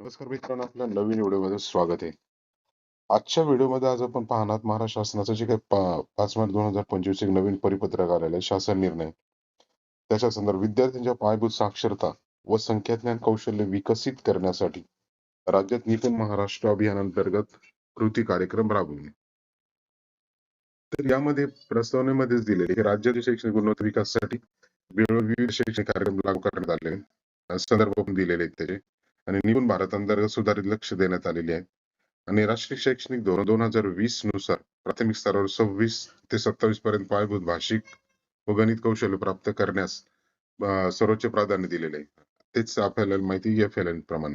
नमस्कार मित्रांनो आपल्या नवीन व्हिडिओमध्ये स्वागत आहे. आजच्या व्हिडिओमध्ये आज आपण पाहणार महाराष्ट्र शासनाचं जे काही पाच मार्च दोन हजार पंचवीस एक नवीन परिपत्रक आलेलं आहे शासन निर्णय. त्याच्या संदर्भात विद्यार्थ्यांच्या पायाभूत साक्षरता व संख्याज्ञान कौशल्य विकसित करण्यासाठी राज्यात निपुण महाराष्ट्र अभियानांतर्गत कृती कार्यक्रम राबविणे तर यामध्ये प्रस्तावनेमध्येच दिलेले की राज्यातील शैक्षणिक गुणवत्ता विकासासाठी विविध शैक्षणिक कार्यक्रम लागू करण्यात आले. संदर्भ पण दिलेले आहेत त्याचे. आणि निपुण भारत अंतर्गत सुधारित लक्ष देण्यात आलेले आहे. आणि राष्ट्रीय शैक्षणिक धोरण दोन हजार वीसनुसार प्राथमिक स्तरावर सव्वीस ते सत्तावीस पर्यंत पायाभूत भाषिक व गणित कौशल्य प्राप्त करण्यास सर्वोच्च प्राधान्य दिलेले आहे. तेच आपल्याला माहिती एफ एल प्रमाणे.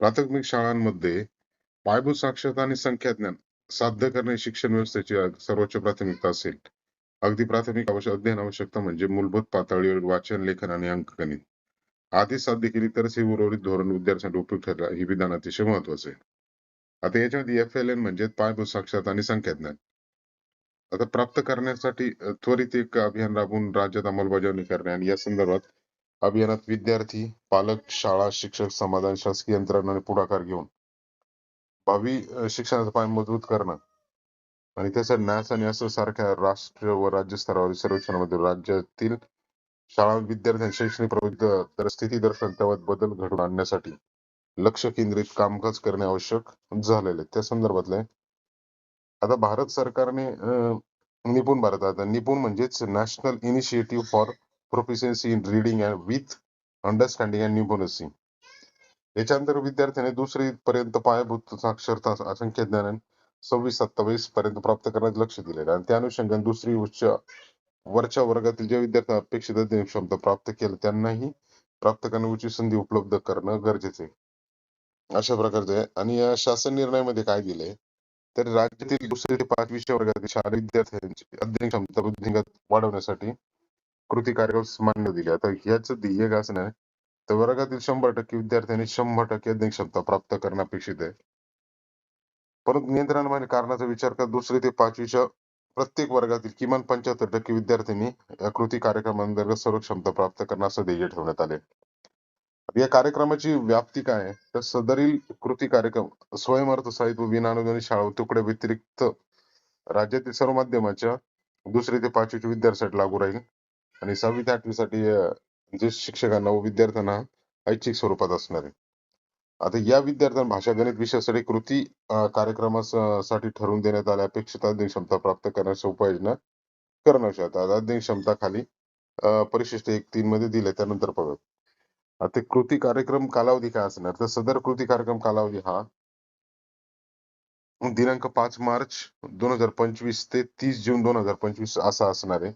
प्राथमिक शाळांमध्ये पायाभूत साक्षरता आणि संख्याज्ञान साध्य करणे शिक्षण व्यवस्थेची सर्वोच्च प्राथमिकता असेल. अगदी प्राथमिक आवश्यक अध्ययन आवश्यकता म्हणजे मूलभूत पातळीवर वाचन लेखन आणि अंकगणित. आधी साध्य केली तरच हे उर्वरित धोरण विद्यार्थ्यांसाठी उपयुक्त ठरलं. हे विधान अतिशय महत्वाचं आहे. आता याच्यामध्ये एफ एल एन म्हणजे पायाभूत साक्षरता आणि संख्याज्ञान. आता प्राप्त करण्यासाठी त्वरित एक अभियान राबवून राज्यात अंमलबजावणी करणे आणि या संदर्भात अभियानात विद्यार्थी पालक शाळा शिक्षक समाधान शासकीय यंत्रणाने पुढाकार घेऊन भावी शिक्षणाचा पाय मजबूत करणं आणि त्याचा न्यास आणि असं सारख्या राष्ट्र व राज्य स्तरावर सर्वेक्षणामध्ये राज्यातील शाळा विद्यार्थ्यांची शैक्षणिक प्रवृत्ती तर स्थिती बदल घडवून आणण्यासाठी लक्ष केंद्रित कामकाज करणे आवश्यक झालेले. त्या संदर्भातले आता भारत सरकारने निपुण भारत आता निपुण म्हणजेच national initiative for proficiency in reading and with understanding and numeracy याच्या अंतर्गत विद्यार्थ्याने दुसरी पर्यंत पायाभूत साक्षरता असंख्य ज्ञान सव्वीस सत्तावीस पर्यंत प्राप्त करण्यात लक्ष दिलेलं आणि त्या अनुषंगाने दुसरी उच्च वरच्या वर्गातील जे विद्यार्थ्यांना अपेक्षित अध्ययन क्षमता प्राप्त केलं त्यांनाही प्राप्त करण्याची संधी उपलब्ध करणं गरजेचं आहे. अशा प्रकारचे आहे. आणि या शासन निर्णयामध्ये काय दिलंय? तर राज्यातील दुसरी ते पाचवीच्या वर्गातील शालेय विद्यार्थ्यांची अध्ययन क्षमता वृद्धिंगत वाढवण्यासाठी कृती कार्यक्रम मान्य दिले. आता ह्याच ध्येय काय असणार? आहे तर वर्गातील शंभर टक्के विद्यार्थ्यांनी शंभर टक्के अध्ययन क्षमता प्राप्त करणं अपेक्षित आहे. परंतु नियंत्रण कारणाचा विचार करत दुसरी ते पाचवीच्या प्रत्येक वर्गातील किमान पंच्याहत्तर टक्के विद्यार्थ्यांनी या कृती कार्यक्रमांतर्गत सर्व क्षमता प्राप्त करण्यास ध्येय ठेवण्यात आले या कार्यक्रमाची व्याप्ती काय आहे? तर सदरील कृती कार्यक्रम स्वयंअर्थ साहित्य व विनानुदानित शाळा तुकड्या व्यतिरिक्त राज्यातील सर्व माध्यमाच्या दुसरी ते पाचवीच्या विद्यार्थ्यांसाठी लागू राहील आणि सहावी ते आठवीसाठी जे शिक्षकांना व विद्यार्थ्यांना ऐच्छिक स्वरूपात असणार आहे. आता या विद्यार्थ्यांना भाषा गणित विषयासाठी कृती कार्यक्रमासाठी ठरवून देण्यात आल्या. अपेक्षित अध्ययन क्षमता प्राप्त करण्याच्या उपाययोजना करणं आवश्यक आहे. आता अध्ययन क्षमता खाली परिशिष्ट एक तीन मध्ये दिले त्यानंतर बघू. आता कृती कार्यक्रम कालावधी काय असणार? तर सदर कृती कार्यक्रम कालावधी हा दिनांक पाच मार्च दोन हजार पंचवीस ते तीस जून दोन हजार पंचवीस असा असणार आहे.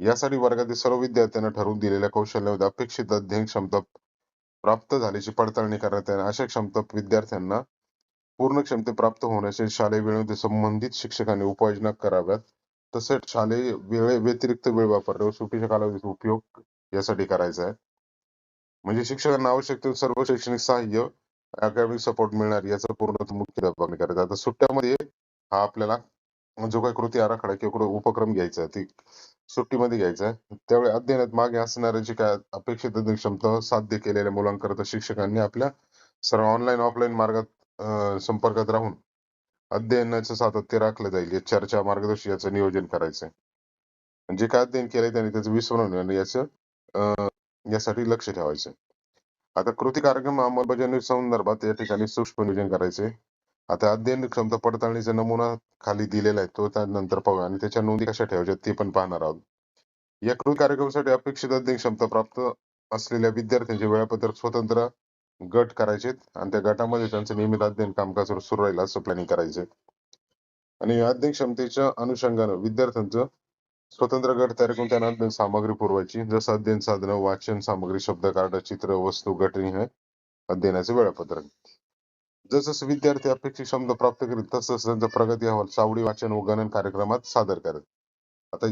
यासाठी वर्गातील सर्व विद्यार्थ्यांना ठरवून दिलेल्या कौशल्यामध्ये अपेक्षित अध्ययन क्षमता प्राप्त झाल्याची पडताळणी करण्यात येणार. अशा क्षमता विद्यार्थ्यांना पूर्ण क्षमते प्राप्त होण्याचे शालेय वेळेमध्ये संबंधित शिक्षकांनी उपाययोजना कराव्यात. तसेच शालेय वेळे व्यतिरिक्त वेळ वापर सुट्टीच्या कालावधीचा उपयोग यासाठी करायचा आहे. म्हणजे शिक्षकांना आवश्यक ते सर्व शैक्षणिक सहाय्य अकॅडमिक सपोर्ट मिळणार याचा पूर्ण मुख्य दबावणी करायचा आता सुट्ट्यामध्ये हा आपल्याला जो काही कृती आराखडा किंवा उपक्रम घ्यायचा आहे ती सुट्टीमध्ये घ्यायचा आहे. त्यावेळी अध्ययनात मागे असणाऱ्यांची काय अपेक्षित क्षमता साध्य केलेल्या मुलांकरता शिक्षकांनी आपल्या सर्व ऑनलाईन ऑफलाईन मार्गात अं, संपर्कात राहून अध्ययनाचं सातत्य राखलं जाईल. या चर्चा मार्गदर्शन याचं नियोजन करायचंय. जे काय अध्ययन केलंय त्यांनी त्याचं विस्मरण होईल आणि याचं अं, यासाठी लक्ष ठेवायचं आता कृती कार्यक्रम अंमलबजावणी संदर्भात या ठिकाणी सूक्ष्म नियोजन करायचे आता अध्ययन क्षमता पडताळणीचा नमुना खाली दिलेला आहे तो त्यानंतर पाहू आणि त्याच्या नोंदी कशा ठेवायच्या ते पण पाहणार आहोत. या कृती कार्यक्रमासाठी अपेक्षित अध्ययन क्षमता प्राप्त असलेल्या विद्यार्थ्यांचे वेळापत्रक स्वतंत्र गट करायचे आणि त्या गटामध्ये त्यांचं नियमित अध्ययन कामकाज सुरू राहील असं प्लॅनिंग करायचे आणि या अध्ययन क्षमतेच्या अनुषंगानं विद्यार्थ्यांचं स्वतंत्र गट तयार करून त्यांना अध्ययन सामग्री पुरवायची. जसं अध्ययन साधनं वाचन सामग्री शब्द कार्ड चित्र वस्तू गटनी हे अध्ययनाचे वेळापत्रक. जसं विद्यार्थी अपेक्षित क्षमता प्राप्त करीत तसतसं त्यांचा प्रगती अहवाल सावडी वाचन व गणन कार्यक्रमात सादर करेल. आता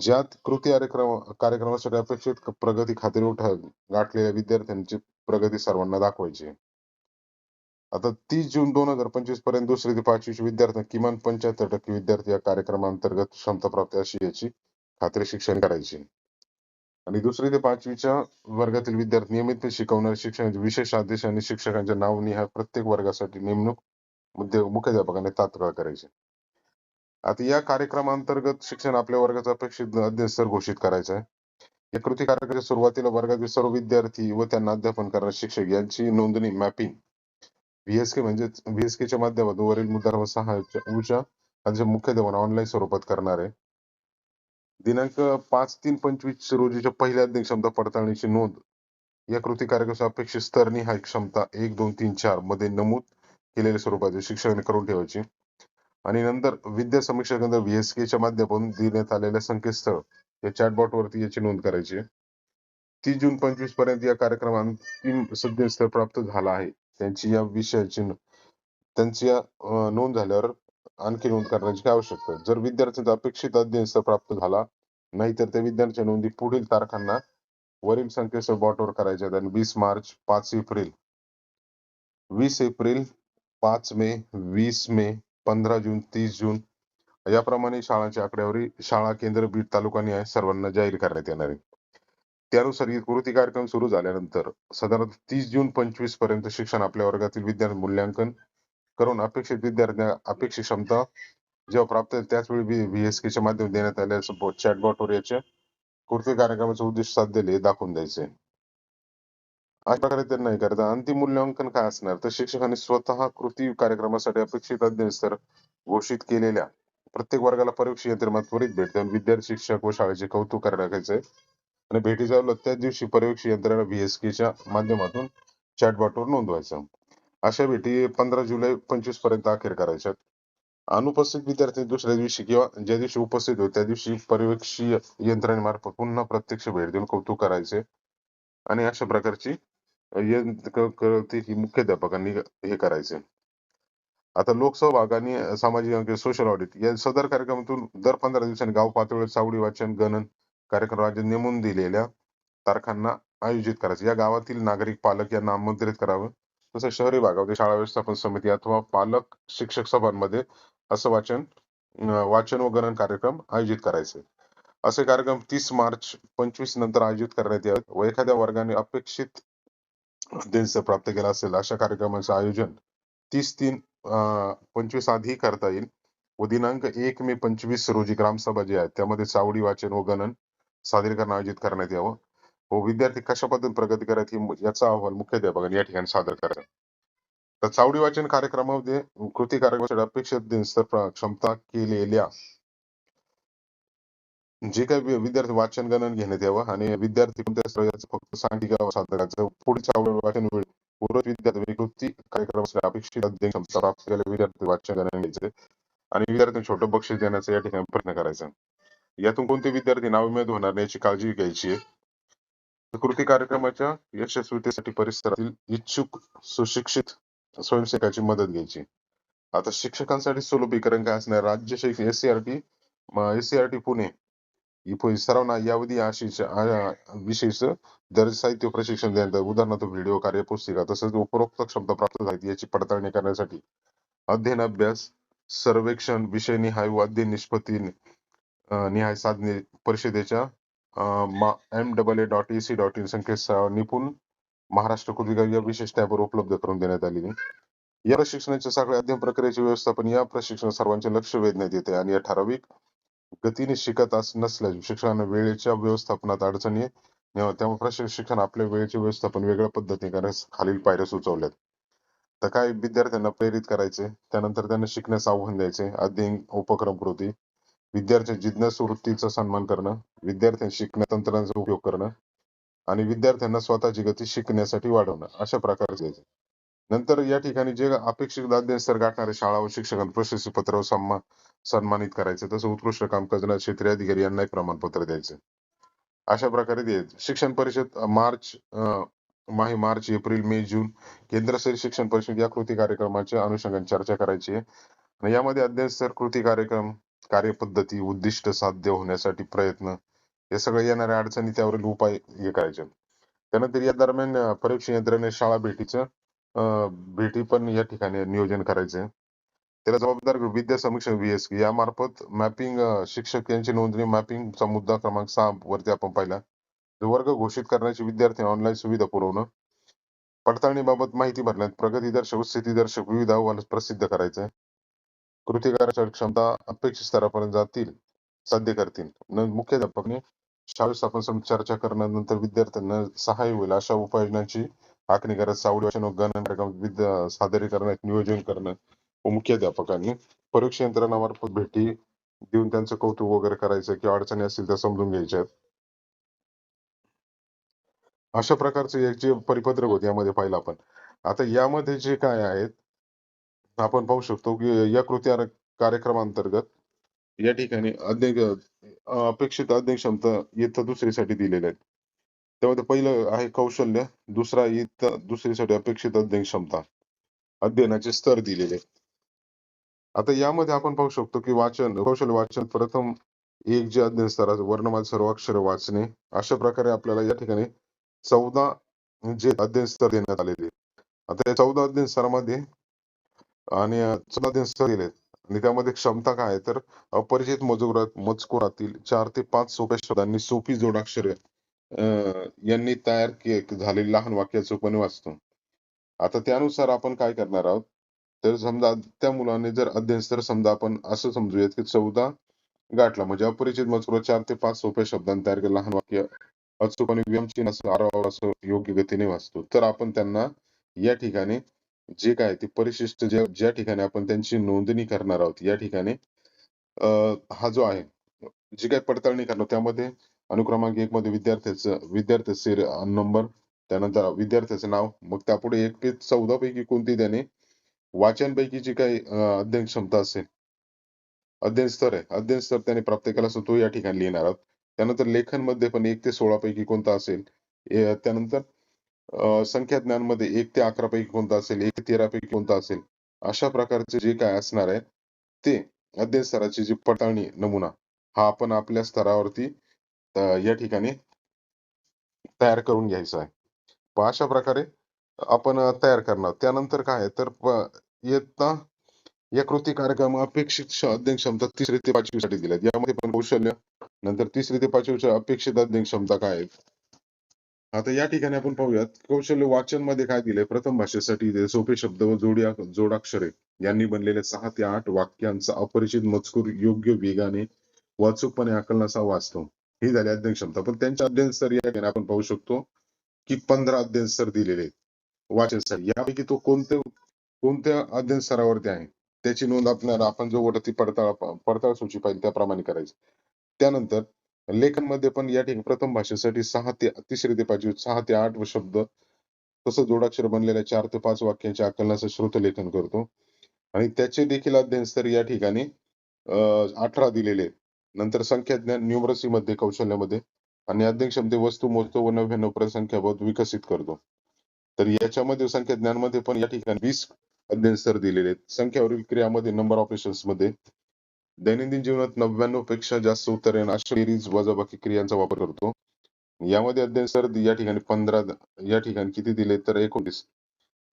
ज्यात कृती कार्यक्रम कार्यक्रमासाठी अपेक्षित प्रगती खात्री उठा गाठलेल्या विद्यार्थ्यांची प्रगती सर्वांना दाखवायची आता तीस जून दोन हजार पंचवीसपर्यंत दुसरी ते पाचवीच्या विद्यार्थ्यांना किमान पंच्याहत्तर टक्के विद्यार्थी या कार्यक्रमांतर्गत क्षमता प्राप्त अशी याची खात्री शिक्षण करायची आणि दुसरी ते पाचवीच्या वर्गातील विद्यार्थी नियमित शिकवणारे शिक्षणाचे म्हणजे विशेष आदेश आणि शिक्षकांच्या नावनिहाय प्रत्येक वर्गासाठी नेमणूक मुद्दे- मुख्याध्यापकाने तात्काळ करायचे. आता या कार्यक्रमांतर्गत शिक्षण आपल्या वर्गाचा अपेक्षित अध्ययन घोषित करायचा आहे या कृती कार्यक्रमाच्या सुरुवातीला वर्गातील सर्व विद्यार्थी व त्यांना अध्यापन करणारे शिक्षक यांची नोंदणी मॅपिंग व्हीएसके म्हणजे व्हीएसकेच्या माध्यमातून वरील मुद्दा व सहाय्य उषा यांच्या मुख्याध्यापन ऑनलाईन स्वरूपात करणार आहे दिनांक पाच तीन पंचवीस रोजीच्या पहिल्या अध्ययन क्षमता पडताळणीची नोंद. या कृती कार्यक्रमाचा अपेक्षित स्तर निहाय क्षमता एक दोन तीन चारमध्ये नमूद केलेल्या स्वरूपाचे शिक्षकांनी करून ठेवायची. आणि नंतर विद्या समीक्षा केंद्र VSK च्या माध्यमातून देण्यात आलेल्या संकेतस्थळ या चॅटबॉट वरती याची नोंद करायची. तीस जून पंचवीसपर्यंत या कार्यक्रमात अंतिम सद्यस्तर प्राप्त झाला आहे. त्यांची या विषयाची त्यांची या नोंद झाल्यावर आणखी नोंद करण्याची आवश्यकता जर विद्यार्थ्यांचा अपेक्षित अध्ययन स्तर प्राप्त झाला नाही तर त्या विद्यार्थ्यांच्या नोंदी पुढील तारखांना वरील संकेतस्थळ बॉटवर करायच्या आहेत. आणि वीस मार्च पाच एप्रिल. वीस एप्रिल पाच मे वीस मे पंधरा जून तीस जून याप्रमाणे शाळांची आकडेवारी शाळा केंद्र बीड तालुका आहे सर्वांना जाहीर करण्यात येणार आहे. त्यानुसार ही कृती कार्यक्रम सुरू झाल्यानंतर साधारणतः तीस जून पंचवीसपर्यंत शिक्षण आपल्या वर्गातील विद्यार्थी मूल्यांकन करून अपेक्षित विद्यार्थ्यांना अपेक्षित क्षमता जेव्हा प्राप्त होईल त्याचवेळी व्हीएसके च्या माध्यम देण्यात आलेल्या चॅटबॉटवर याचे कृती कार्यक्रमाचे उद्दिष्ट साधलेले दाखवून द्यायचे. अशा प्रकारे त्यांना हे करता. अंतिम मूल्यांकन काय असणार? तर शिक्षकांनी स्वतः कृती कार्यक्रमासाठी अपेक्षित अध्ययन स्तर घोषित केलेल्या प्रत्येक वर्गाला परीक्षा यंत्रणा त्वरित भेट देऊन विद्यार्थी शिक्षक व शाळेचे कौतुक करायचे आणि भेटी वेळेला त्याच दिवशी परीक्षा यंत्रणा VSK च्या माध्यमातून चॅटबॉटवर नोंदवायचं. अशा भेटी पंधरा जुलै पंचवीसपर्यंत अखेर करायच्या अनुपस्थित विद्यार्थी दुसऱ्या दिवशी किंवा ज्या दिवशी उपस्थित होते त्या दिवशी पर्यवेक्षीय यंत्रणेमार्फत पुन्हा प्रत्यक्ष भेट देऊन कौतुक करायचे. आणि अशा प्रकारची यंत्र ही मुख्याध्यापकांनी हे करायचे. आता लोकसहभाग आणि सामाजिक सोशल ऑडिट या सदर कार्यक्रमातून दर पंधरा दिवसांनी गाव पातळीवर सावडी वाचन गणन कार्यक्रम राज्य नेमून दिलेल्या तारखांना आयोजित करायचे. या गावातील नागरिक पालक यांना आमंत्रित करावं. तसेच शहरी भागामध्ये शाळा व्यवस्थापन समिती अथवा पालक शिक्षक सभांमध्ये असं वाचन वाचन व गणन कार्यक्रम आयोजित करायचे. असे कार्यक्रम तीस मार्च पंचवीस नंतर आयोजित करण्यात यावेत व एखाद्या वर्गाने अपेक्षित प्राप्त केला असेल अशा कार्यक्रमाचे आयोजन तीस तीन अं, पंचवीस आधी करता येईल व दिनांक एक मे पंचवीस रोजी ग्रामसभा जी आहे त्यामध्ये सावडी वाचन व गणन सादरीकरण आयोजित करण्यात यावं. हो विद्यार्थी कशा पद्धतीने प्रगती करत ही याचा अहवाल मुख्याध्यापकांनी या ठिकाणी सादर करायचा तर चावडी वाचन कार्यक्रमामध्ये कृती कार्यक्रमासाठी अपेक्षित क्षमता केलेल्या जे काही विद्यार्थी वाचन गणन घेण्यात यावं आणि विद्यार्थी कोणत्या फक्त सांगितलं सादर करायचं पुढील चावडी वाचन वेळी विद्यार्थी कृती कार्यक्रमासाठी अपेक्षित अध्ययन क्षमता प्राप्त केलेल्या विद्यार्थी वाचन गणन घ्यायचे आणि विद्यार्थ्यांना छोटं बक्षीस देण्याचा या ठिकाणी प्रयत्न करायचा. यातून कोणते विद्यार्थी नाविन्यद होणार नाही याची काळजी घ्यायची आहे. कृती कार्यक्रमाच्या यशस्वीतेसाठी परिसरातील इच्छुक सुशिक्षित स्वयंसेवकाची मदत घ्यायची. आता शिक्षकांसाठी सुलभीकरण काय असणार राज्य शैक्षणिक एससीआरटी एससीआरटी पुणे सर्वांना यावधी आशिष विशेष दर साहित्य प्रशिक्षण देण्यात उदाहरणार्थ व्हिडिओ कार्यपुस्तिका तसंच उपरोक्त क्षमता प्राप्त झाली याची पडताळणी करण्यासाठी अध्ययन अभ्यास सर्वेक्षण विषय निहाय व अध्ययन निष्पत्ती निहाय साधने परिषदेच्या M double A dot C dot in संकेतस्थळावर निपुण महाराष्ट्र कृती या विशेष टॅबवर उपलब्ध करून देण्यात आलेली. या प्रशिक्षणाच्या सगळ्या अध्ययन प्रक्रियेचे व्यवस्थापन या प्रशिक्षण सर्वांचे लक्ष वेधण्यात येते आणि या ठराविक गतीने शिकत अस नसल्यास शिक्षकांना वेळेच्या व्यवस्थापनात अडचणी त्यामुळे प्रशिक्षण आपल्या वेळेचे व्यवस्थापन वेगळ्या पद्धतीने करण्यास खालील पायऱ्या सुचवल्यात. तर काय विद्यार्थ्यांना प्रेरित करायचे? त्यानंतर त्यांना शिकण्यास आव्हान द्यायचे? अध्ययन उपक्रम कृती विद्यार्थी जिज्ञास वृत्तीचा सन्मान करणं विद्यार्थ्यांना शिकण्या तंत्रांचा उपयोग करणं आणि विद्यार्थ्यांना स्वतःची गती शिकण्यासाठी वाढवणं अशा प्रकारचे नंतर या ठिकाणी जे अपेक्षित अध्ययन स्तर गाठणारे शाळा व शिक्षकांना प्रशस्ती पत्र सन्मान सन्मानित करायचे तसं उत्कृष्ट काम करणारे क्षेत्रीय अधिकारी यांना एक प्रमाणपत्र द्यायचे. अशा प्रकारे द्यायचे शिक्षण परिषद मार्च अं, मार्च एप्रिल मे जून केंद्र शिक्षण परिषद या कृती कार्यक्रमाच्या अनुषंगाने चर्चा करायची आहे. यामध्ये अध्ययन स्तर कृती कार्यक्रम कार्यपद्धती उद्दिष्ट साध्य होण्यासाठी प्रयत्न हे सगळे येणाऱ्या अडचणी त्यावरील उपाय हे करायचे. त्यानंतर या दरम्यान अं, परीक्षा यंत्रणे शाळा भेटीचं अं, भेटी पण या ठिकाणी नियोजन करायचे. त्याला जबाबदार विद्या समीक्षण व्हीएसके यामार्फत मॅपिंग शिक्षक यांची नोंदणी मॅपिंगचा मुद्दा क्रमांक सहा वरती आपण पाहिला. वर्ग घोषित करण्याची विद्यार्थी ऑनलाईन सुविधा पुरवणं पडताळणीबाबत माहिती भरण्यात प्रगतीदर्शक स्थिती स्थितीदर्शक विविध अहवाल प्रसिद्ध करायचे. कृती करायच्या क्षमता अपेक्षित स्तरापर्यंत जातील साध्य करतील. मुख्याध्यापकने शाळा स्थापन समिती चर्चा करण्यानंतर विद्यार्थ्यांना सहाय्य होईल अशा उपाययोजनांची आखणी करत सावडी वाचन व गणन कार्यक्रम सादरीकरणात नियोजन करणं व मुख्याध्यापकांनी परीक्षा यंत्रणामार्फत भेटी देऊन त्यांचं कौतुक वगैरे करायचं किंवा अडचणी असतील त्या समजून घ्यायच्यात. अशा प्रकारचे एक जे परिपत्रक होते यामध्ये पाहिलं आपण. आता यामध्ये जे काय आहेत आपण पाहू शकतो की या कृती आर- कार्यक्रमांतर्गत या ठिकाणी अपेक्षित अध्ययन क्षमता इयत्ता दुसरीसाठी दिलेल्या आहेत त्यामध्ये पहिलं आहे कौशल्य दुसरा इयत्ता दुसरीसाठी अपेक्षित अध्ययन क्षमता अध्ययनाचे स्तर दिलेले आहेत. आता यामध्ये आपण पाहू शकतो की वाचन कौशल्य वाचन प्रथम एक जे अध्ययन स्तराचं वर्णमाल सर्व अक्षर वाचणे अशा प्रकारे आपल्याला या ठिकाणी चौदा जे अध्ययन स्तर देण्यात आलेले आहेत. आता या चौदा अध्ययन स्तरामध्ये आणि चौदा अध्ययन दिलेत आणि त्यामध्ये क्षमता काय आहे? तर अपरिचित मजुरात मजकुरातील चार ते पाच सोप्या शब्दांनी सोपी जोडाक्षरे अं, यांनी तयार के- झालेली लहान वाक्य पण वाचतो. आता त्यानुसार आपण काय करणार आहोत? तर समजा त्या मुलाने जर अध्ययन स्तर समजा आपण असं समजूयात की चौदा गाठला. म्हणजे अपरिचित मजकुर चार ते पाच सोप्या शब्दांनी तयार केलं लहान वाक्य अचूकपणे व्यंगचिन्ह असं आरावर असं योग्य गतीने वाचतो. तर आपण त्यांना या ठिकाणी जे काय ते परिशिष्ट ज्या ज्या ठिकाणी आपण त्यांची नोंदणी करणार आहोत या ठिकाणी अं, हा जो आहे जी काही पडताळणी करणार त्यामध्ये अनुक्रमांक एक मध्ये विद्यार्थ्याचं विद्यार्थ्याचे नंबर त्यानंतर विद्यार्थ्याचं नाव मग त्यापुढे एक ते चौदा पैकी कोणती त्याने वाचनपैकी जी काही अध्ययन क्षमता असेल अध्ययन स्तर आहे अध्ययन स्तर त्याने प्राप्त केला असतो तो या ठिकाणी लिहिणार आहोत. त्यानंतर लेखनमध्ये पण एक ते सोळा पैकी कोणता असेल ए- त्यानंतर अं, संख्या ज्ञानमध्ये एक ते अकरा पैकी कोणता असेल एक ते तेरा पैकी कोणता असेल अशा प्रकारचे जे काय असणार आहे ते अध्ययन स्तराची जी पडताळणी नमुना हा आपण आपल्या स्तरावरती या ठिकाणी तयार करून घ्यायचा आहे. अशा प्रकारे आपण तयार करणार. त्यानंतर काय आहे? तर इयत्ता या कृती कार्यक्रम अपेक्षित अध्ययन क्षमता तिसरी ते पाचवी साठी दिल्या यामध्ये पण कौशल्य नंतर तिसरी ते पाचवीच्या अपेक्षित अध्ययन क्षमता काय आहेत? आता या ठिकाणी आपण पाहूयात कौशल्य वाचनमध्ये काय दिले प्रथम भाषेसाठी सोपे शब्द व जोडी जोडाक्षरे. यांनी बनलेले सहा ते आठ वाक्यांचा अपरिचित मजकूर योग्य वेगाने वाचूकपणे आकलनाचा वाचतो ही झाली अध्ययन क्षमता. पण त्यांच्या अध्ययन स्तर या ठिकाणी आपण पाहू शकतो की पंधरा अध्ययन स्तर दिलेले वाचन स्तर. यापैकी तो कोणत्या कोणत्या अध्ययन स्तरावरती आहे? त्याची नोंद आपल्याला आपण जो वरती पडताळ पडताळ सूची पाहिजे त्याप्रमाणे करायची. त्यानंतर लेखनमध्ये पण या ठिकाणी प्रथम भाषेसाठी सहा ते तिसरी ते पाचवी सहा ते आठ व शब्द तसं जोडाक्षर बनलेल्या चार ते पाच वाक्यांच्या आकलनाचं श्रुत लेखन करतो. आणि त्याचे देखील अध्ययन स्तर या ठिकाणी अं, अठरा दिलेले नंतर संख्या ज्ञान न्यूमरसी मध्ये कौशल्यामध्ये आणि अध्ययन क्षमते वस्तू मोजतो व नव्याण्णव पर्यंत विकसित करतो. तर याच्यामध्ये संख्या ज्ञानमध्ये पण या ठिकाणी वीस अध्ययन स्तर दिलेले आहेत. संख्यावरील क्रियामध्ये नंबर ऑपरेशन्समध्ये दैनंदिन जीवनात नव्याण्णवपेक्षा जास्त उत्तरे आणि अशा बेरीज वजाबाकी क्रियांचा वापर करतो. यामध्ये अध्ययन सर या ठिकाणी पंधरा या ठिकाणी किती दिले तर एकोणतीस.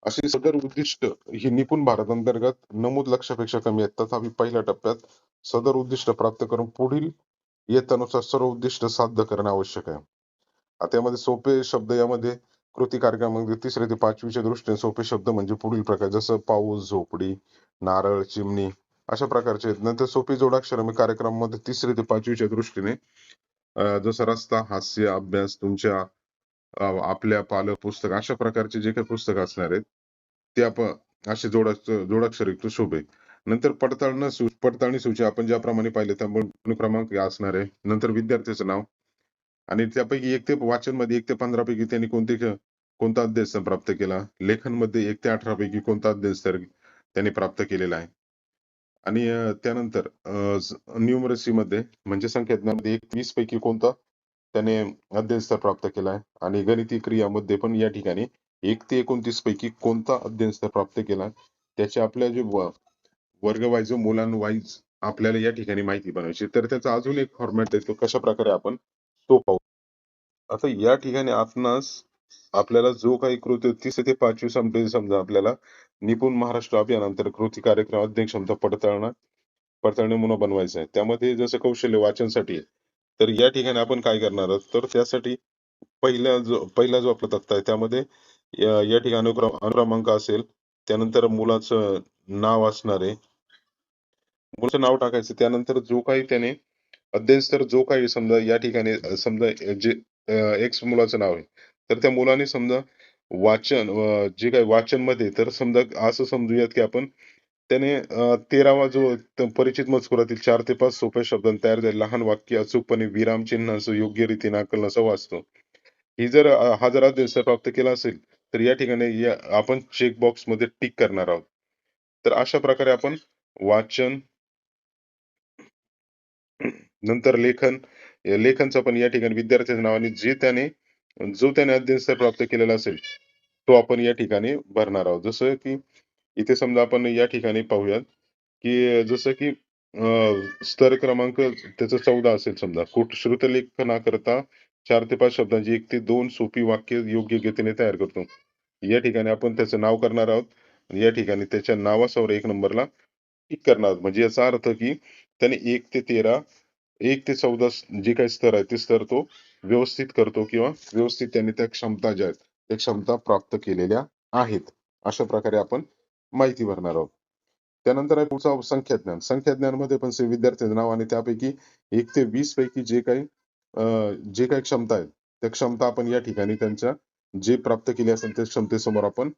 अशी सदर उद्दिष्ट ही निपुण भारत अंतर्गत नमूद लक्षापेक्षा कमी आहेत. तथापि पहिल्या टप्प्यात सदर उद्दिष्ट प्राप्त करून पुढील येतानुसार सर्व उद्दिष्ट साध्य करणे आवश्यक आहे. आता यामध्ये सोपे शब्द यामध्ये कृती कार्यक्रमामध्ये तिसरे ते पाचवीच्या दृष्टीने सोपे शब्द म्हणजे पुढील प्रकार जसं पाऊस झोपडी नारळ चिमणी अशा प्रकारचे आहेत. नंतर सोपी जोडाक्षर मी कार्यक्रमामध्ये तिसरी ते पाचवीच्या दृष्टीने जसं रस्ता हास्य अभ्यास तुमच्या आपल्या पालक पुस्तक अशा प्रकारचे जे काही पुस्तक असणार आहेत ते आपण असे जोडाक्षर जोडाक्षरयुक्त शोभे. नंतर पडताळणं पडताळणी सूची आपण ज्याप्रमाणे पाहिले त्यामुळे क्रमांक असणार आहे. नंतर विद्यार्थ्याचं नाव. आणि त्यापैकी एक ते वाचनमध्ये एक ते पंधरा पैकी त्यांनी कोणते कोणता अध्ययन प्राप्त केला? लेखनमध्ये एक ते अठरा पैकी कोणता अध्ययन त्यांनी प्राप्त केलेला आहे? आणि त्यानंतर न्यूमरसी मध्ये म्हणजे संख्याज्ञामध्ये एक वीस पैकी कोणता त्याने अध्ययनस्तर प्राप्त केला आहे. आणि गणिती क्रियामध्ये पण या ठिकाणी एक ते एकोणतीस पैकी कोणता अध्ययनस्तर प्राप्त केला त्याचे आपल्या जे व- वर्ग वाईज मुलांवाईज आपल्याला या ठिकाणी माहिती बनवायची तर त्याचा अजून एक फॉर्मॅट आहे तो कशा प्रकारे आपण तो पाहू. आता या ठिकाणी आपणास आपल्याला जो काही कृती तिसरे ते पाचवी समजा आपल्याला निपुण महाराष्ट्र अभियानांतर कृती कार्यक्रम अध्यक्षता पडताळणा पडताळणी म्हणून बनवायचा आहे त्यामध्ये जसं कौशल्य वाचनसाठी आहे. तर या ठिकाणी आपण काय करणार आहोत तर त्यासाठी पहिला जो पहिला जो आपला तक्ता आहे त्यामध्ये या ठिकाणी अनुक्रम अनुक्रमांक असेल त्यानंतर मुलाचं नाव असणार आहे मुलाचं नाव टाकायचं त्यानंतर जो काही त्याने अध्ययनस्तर जो काही समजा या ठिकाणी समजा जे एक्स मुलाचं नाव आहे तर त्या मुलाने समजा वाचन अ, जे काही वाचनमध्ये तर समजा असं समजूयात की आपण त्याने अ, तेरावा जो त- परिचित मजकुरातील चार ते पाच सोप्या शब्दांत तयार झाले लहान वाक्य अचूकपणे विराम असं योग्य रीतीने आकलन असं वाचतो. ही जर अ, हा जर प्राप्त केला असेल तर या ठिकाणी या आपण चेक बॉक्समध्ये टिक करणार आहोत. तर अशा प्रकारे आपण वाचन नंतर लेखन लेखनचा पण या ठिकाणी विद्यार्थ्याच्या नावाने जे त्याने जो त्याने अध्ययनस्तर प्राप्त केलेला असेल तो आपण या ठिकाणी भरणार आहोत. जसं की इथे समजा आपण या ठिकाणी पाहूयात की जसं की अं, स्तर क्रमांक त्याचा चौदा असेल समजा. कुठ श्रुतलेखनाकरता चार ते पाच शब्दांची एक ते दोन सोपी वाक्य योग्य गतीने तयार करतो. या ठिकाणी आपण त्याचं नाव करणार आहोत. या ठिकाणी त्याच्या नावासमोर एक नंबरला टिक करणार आहोत. म्हणजे याचा अर्थ की त्याने एक ते तेरा एक ते चौदा जे काही स्तर आहे ते स्तर तो व्यवस्थित करतो किंवा व्यवस्थित त्यांनी त्या क्षमता ज्या आहेत त्या क्षमता प्राप्त केलेल्या आहेत. अशा प्रकारे आपण माहिती भरणार आहोत. त्यानंतर आहे पुढचा संख्याज्ञान. संख्याज्ञानमध्ये पण से विद्यार्थ्यांचं नाव आणि त्यापैकी एक ते वीस पैकी जे काही अं, जे काही क्षमता आहेत त्या क्षमता आपण या ठिकाणी त्यांच्या जे प्राप्त केले असेल त्या क्षमतेसमोर आपण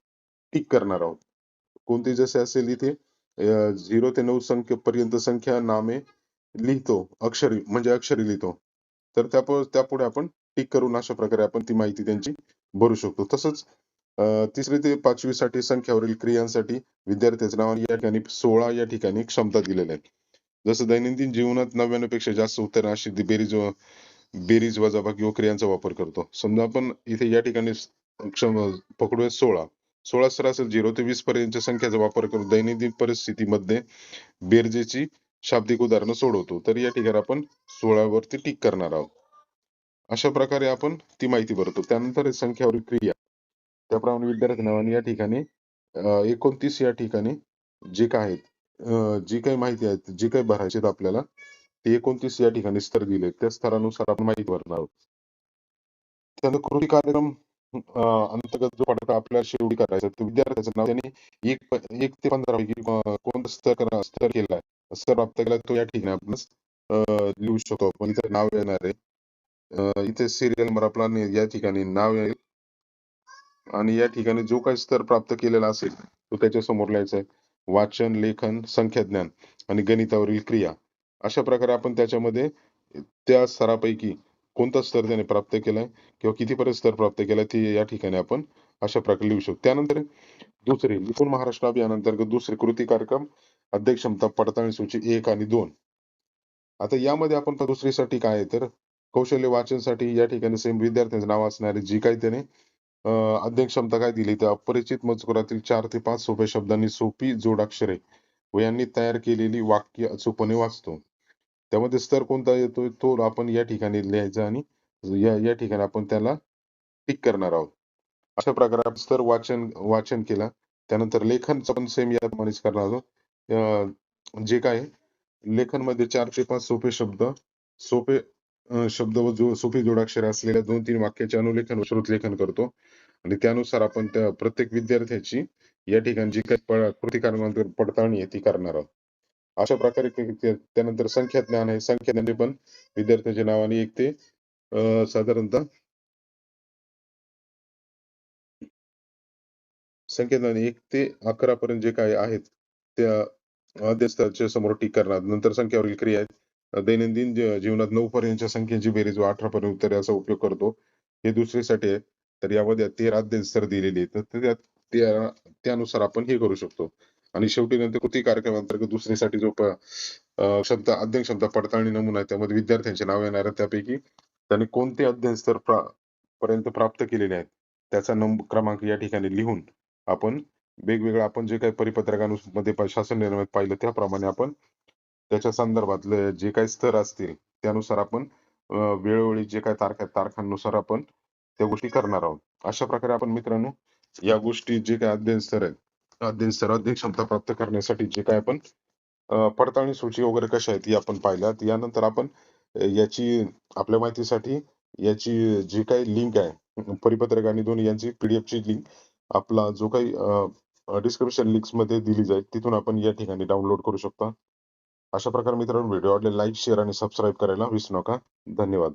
टिक करणार आहोत. कोणती जसे असेल इथे झिरो ते नऊ संख्येपर्यंत संख्या नामे लिहितो अक्षरी म्हणजे अक्षरी लिहितो. तर त्या त्यापुढे आपण टिक करून अशा प्रकारे आपण ती माहिती त्यांची भरू शकतो. तसंच तिसरी ते पाचवी साठी संख्यावरील क्रियांसाठी विद्यार्थ्याचं नाव या ठिकाणी सोळा या ठिकाणी क्षमता दिलेल्या आहेत. जसं दैनंदिन जीवनात नव्याण्णवपेक्षा जास्त उत्तर अशी बेरीज बेरीज वजाबाकी व क्रियांचा वापर करतो. समजा आपण इथे या ठिकाणी क्षम पकडूया सोळा. सोळा सरासरी झिरो ते वीस पर्यंतच्या संख्येचा वापर करून दैनंदिन परिस्थितीमध्ये बेरजेची शाब्दिक उदाहरणं सोडवतो. तर या ठिकाणी आपण सोळावरती टिक करणार आहोत. अशा प्रकारे आपण ती माहिती भरतो. त्यानंतर आहे संख्यावरील क्रिया. त्याप्रमाणे विद्यार्थी नावाने या ठिकाणी एकोणतीस या ठिकाणी जे काय आहेत जी काही माहिती आहेत जी काही भरायचे आहेत आपल्याला ते एकोणतीस या ठिकाणी स्तर दिले त्या स्तरानुसार आपण माहिती भरणार आहोत. त्यानंतर कृती कार्यक्रम अंतर्गत जो पडता आपल्याला शेवटी करायचा विद्यार्थ्याचं नाव त्यांनी एक एक ते पंधरा पैकी कोणतं स्तर स्तर केला आहे. सर प्राप्त केला तो या ठिकाणी आपण लिहू शकतो. आपण इथे नाव येणार आहे. इथे सिरियल नंबर आपला या ठिकाणी नाव येईल. आणि या ठिकाणी जो काही स्तर प्राप्त केलेला असेल तो त्याच्यासमोर लिहायचा आहे. वाचन लेखन संख्याज्ञान आणि गणितावरील क्रिया. अशा प्रकारे आपण त्याच्यामध्ये त्या स्तरापैकी कोणता स्तर त्याने प्राप्त केलाय किंवा कितीपर्यंत स्तर प्राप्त केलाय ते या ठिकाणी आपण अशा प्रकारे लिहू शकतो. त्यानंतर दुसरे निपुण महाराष्ट्र अभियानांतर्गत दुसरे कृती कार्यक्रम अध्यक्ष क्षमता पडताळणी सूची एक आणि दोन. आता यामध्ये आपण दुसरीसाठी काय आहे तर कौशल्य वाचनसाठी या ठिकाणी सेम विद्यार्थ्यांचे नाव असणारे जी काही त्याने अध्यक्ष क्षमता काय दिली तर अपरिचित मजकुरातील चार ते पाच सोप्या शब्दांनी सोपी जोडाक्षरे व यांनी तयार केलेली वाक्य अचूकपणे वाचतो. त्यामध्ये स्तर कोणता येतोय तो आपण या ठिकाणी लिहायचा आणि या या ठिकाणी आपण त्याला टिक करणार आहोत. अशा प्रकारे स्तर वाचन वाचन केला. त्यानंतर लेखन पण सेम याप्रमाणेच करणार आहोत. जे काय लेखनमध्ये चार ते पाच सोपे शब्द सोपे शब्द व जो सोपी जोडाक्षर असलेल्या दोन तीन वाक्याचे अनुलेखन व श्रुतलेखन करतो. आणि त्यानुसार आपण त्या प्रत्येक विद्यार्थ्याची या ठिकाणी जी काही कृती पडताळणी आहे ती करणार आहोत. अशा प्रकारे त्यानंतर संख्या ज्ञान आहे. संख्या ज्ञान पण विद्यार्थ्याच्या नावाने एक ते अं, साधारणतः संख्या ज्ञान एक ते अकरा पर्यंत जे काही आहेत त्या अध्यक्षाच्या समोर टीक करणार. नंतर संख्यावरील क्रिया आहेत. दैनंदिन जीवनात नऊ पर्यंतच्या संख्येची बेरीज व अठरा पर्यंत उत्तरे याचा उपयोग करतो. हे दुसरीसाठी आहे. तर यामध्ये तेरा अध्यस्तर दिलेली आहेत. तर त्या त्यानुसार आपण हे करू शकतो. आणि शेवटी नंतर कृती कार्यक्रम अंतर्गत दुसरीसाठी जो क्षमता अध्ययन क्षमता पडताळणी नमुना आहे त्यामध्ये विद्यार्थ्यांचे नाव येणार आहे त्यापैकी त्यांनी कोणते अध्ययन स्तर प्रा- पर्यंत प्राप्त केलेले आहेत? त्याचा क्रमांक या ठिकाणी लिहून आपण वेगवेगळं आपण जे काही परिपत्रकांमध्ये म्हणजे शासन निर्णयात पाहिलं त्याप्रमाणे आपण त्याच्या संदर्भातले जे काही स्तर असतील त्यानुसार आपण वेळोवेळी जे काही तारखा तारखांनुसार आपण त्या गोष्टी करणार आहोत. अशा प्रकारे आपण मित्रांनो या गोष्टी जे काही अध्ययन स्तर आहेत अध्ययन स्तर अध्ययन क्षमता प्राप्त करण्यासाठी जे काय आपण पडताळणी सूची वगैरे कशा आहेत ती आपण पाहिल्यात. यानंतर आपण याची आपल्या माहितीसाठी याची जी काही लिंक आहे परिपत्रक आणि दोन्ही यांची पीडीएफ ची लिंक आपला जो काही डिस्क्रिप्शन लिंक्समध्ये दिली जाईल तिथून आपण या ठिकाणी डाउनलोड करू शकता. अशा प्रकारे मित्रांनो व्हिडिओ आवडले लाईक शेअर आणि सबस्क्राईब करायला विसरू नका. धन्यवाद.